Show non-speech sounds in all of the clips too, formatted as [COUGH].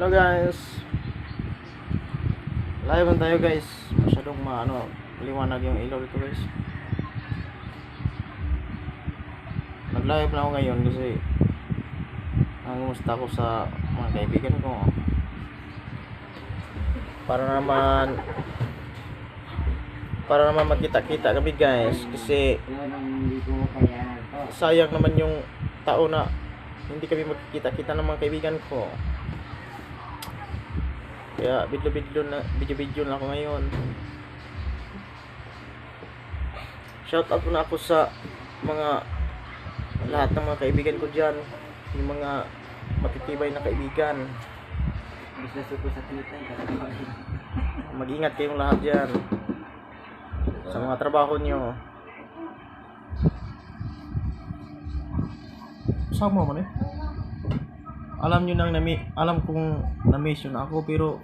Hello guys. Live tayo guys. Masyadong maano, liwanag yung ilaw dito guys. Nag-live lang ako ngayon kasi nangumusta ako sa mga kaibigan ko. Para naman para naman magkita-kita kami guys kasi sayang naman yung tao na hindi kami magkikita-kita ng mga kaibigan ko. Kaya bidlo-bidlo na video-video na ako ngayon. Shout out na ako sa mga lahat ng mga kaibigan ko diyan, yung mga matitibay na kaibigan. Gusto ko sa tita [LAUGHS] Mag-ingat kayong lahat diyan sa mga trabaho nyo. Sama mo eh. Alam nyo nang nami alam kong na-miss yun ako pero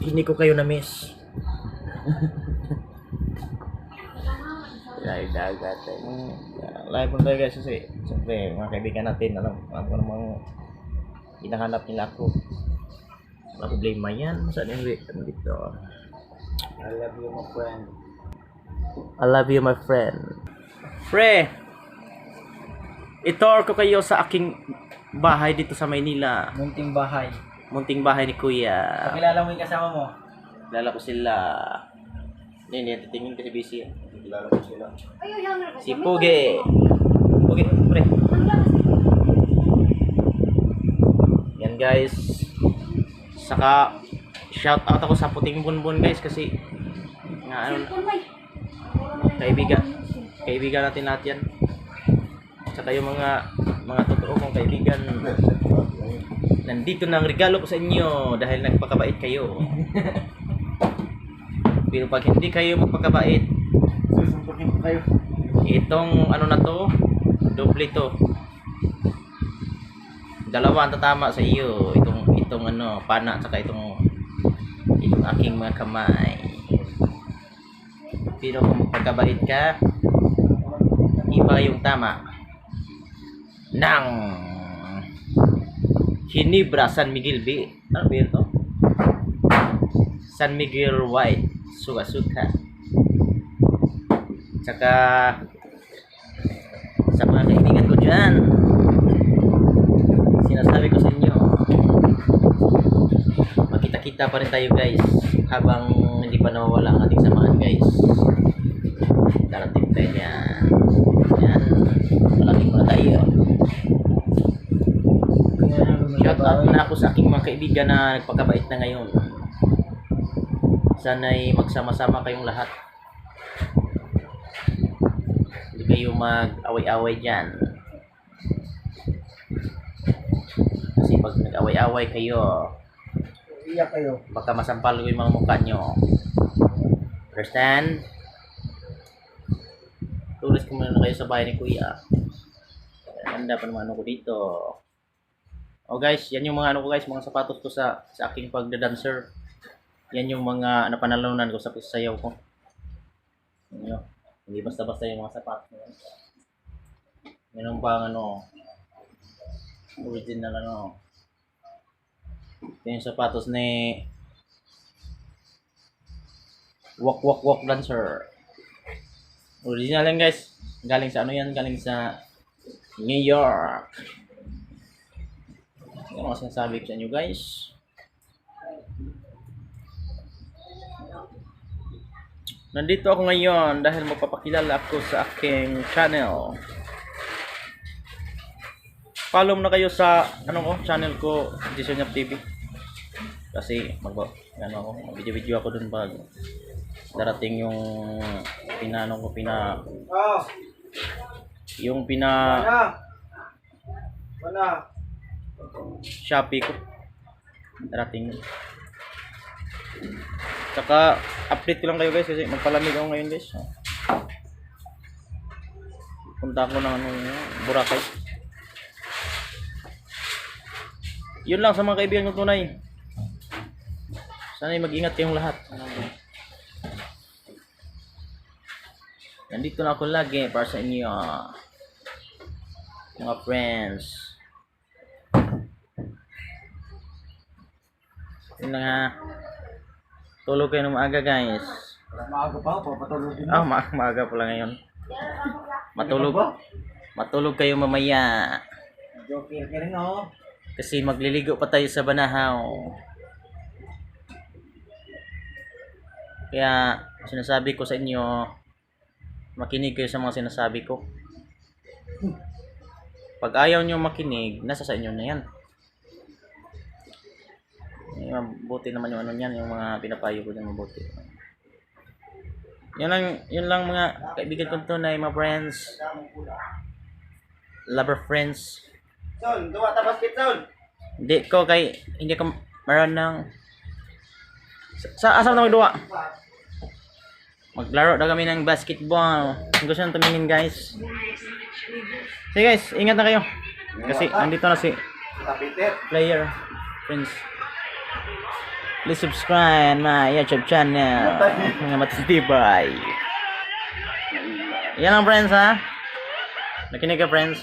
hindi ko kayo na-miss. [LAUGHS] Live dagat eh. Live tayo guys kasi siyempre mga kaibigan natin alam alam ko namang hinahanap nila ako. Wala problema yan. Saan yung dito? I love you my friend. I love you, my friend. Pre, itour ko kayo sa aking bahay dito sa Maynila. Munting bahay. Munting bahay ni Kuya. Pakilala mo yung kasama mo. Kilala ko sila. Hindi, hindi. Titingin kasi busy. Kilala ko sila. Si Puge. Puge, pre. Yan guys. Saka, shout out ako sa puting bunbun guys kasi nga ano, kaibigan kaibigan natin lahat yan saka yung mga mga totoo kong kaibigan. Nandito na ang regalo ko sa inyo dahil nagpakabait kayo. [LAUGHS] Pero pag hindi kayo magpakabait Susuntukin ko kayo. itong ano na to doble to. Dalawa ang tatama sa iyo itong itong ano pana at saka itong itong aking mga kamay. Pero kung magpagkabait ka iba yung tama ng Hinibra San Miguel B ano ba yun to? San Miguel White Suka Suka tsaka sa mga kaibigan ko dyan sinasabi ko sa inyo magkita-kita pa rin tayo guys habang hindi pa nawawala ang ating samahan guys. Darating tayo dyan yan malaking muna tayo shout out na ako sa aking mga kaibigan na nagpagkabait na ngayon sana'y magsama-sama kayong lahat hindi kayo mag-away-away dyan kasi pag nag-away-away kayo Iyak kayo. baka masampal ko yung mga mukha nyo. Understand? Tulis ko muna kayo sa bahay ni Kuya. Ganda pa naman ano ko dito. Oh guys, yan yung mga ano ko guys, mga sapatos ko sa sa aking pagda-dancer. Yan yung mga napanalunan ko sa sayaw ko. Yun. Hindi basta-basta yung mga sapatos. na yan. Ang pang ano, original ano, ito yung sapatos ni Wak Wak Wak Dancer. Original yan guys. Galing sa ano yan? Galing sa New York. Yan ang sinasabi ko sa inyo guys. Nandito ako ngayon dahil magpapakilala ako sa aking channel. Follow mo na kayo sa ano ko, channel ko, Jason Yap TV. Kasi mag ano ako, video-video ako dun pag darating yung pinano ko pina Oh, yung pina mana? Mana? Shopee ko. Darating. Saka update ko lang kayo guys kasi magpalamig ako ngayon guys. Punta ako ng ano, Boracay. Yun lang sa mga kaibigan ko tunay. Sana mag-ingat kayong lahat. Nandito na ako lagi para sa inyo. Mga friends. Yun lang ha. Tulog kayo ng maaga guys. Maaga pa ako, papatulog din. Ah, ma maaga pala ngayon. Matulog. Matulog kayo mamaya. Joker ka rin oh. Kasi magliligo pa tayo sa Banahaw. Kaya sinasabi ko sa inyo, makinig kayo sa mga sinasabi ko. Pag ayaw nyo makinig, nasa sa inyo na yan. Mabuti naman yung ano niyan, yung mga pinapayo ko dyan mabuti. Yun lang, yun lang mga kaibigan kong tunay, mga friends. Lover friends. Son, duwa ta basket son. Hindi ko kay hindi ko meron ng sa, sa asam na magduwa. Maglaro na kami ng basketball. Gusto nyo tumingin guys. Sige guys, ingat na kayo. Kasi andito na si player friends. Please subscribe my YouTube channel. Mga matitibay. Yan ang friends ha. Nakinig ka friends.